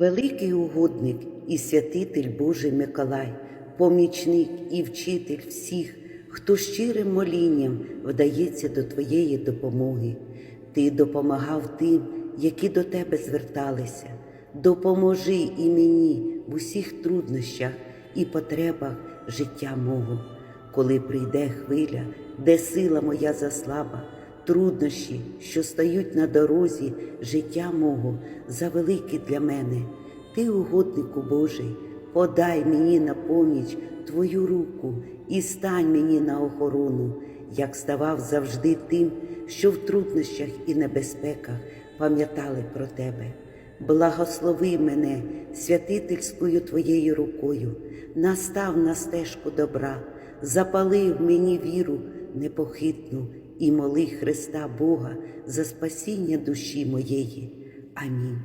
Великий угодник і святитель Божий Миколай, помічник і вчитель всіх, хто щирим молінням вдається до Твоєї допомоги. Ти допомагав тим, які до Тебе зверталися. Допоможи і мені в усіх труднощах і потребах життя мого. Коли прийде хвиля, де сила моя заслаба, труднощі, що стають на дорозі життя мого, завеликі для мене. Ти, угоднику Божий, подай мені на поміч Твою руку і стань мені на охорону, як ставав завжди тим, що в труднощах і небезпеках пам'ятали про Тебе. Благослови мене святительською Твоєю рукою, настав на стежку добра, запалив мені віру непохитну і моли Христа Бога за спасіння душі моєї. Амінь.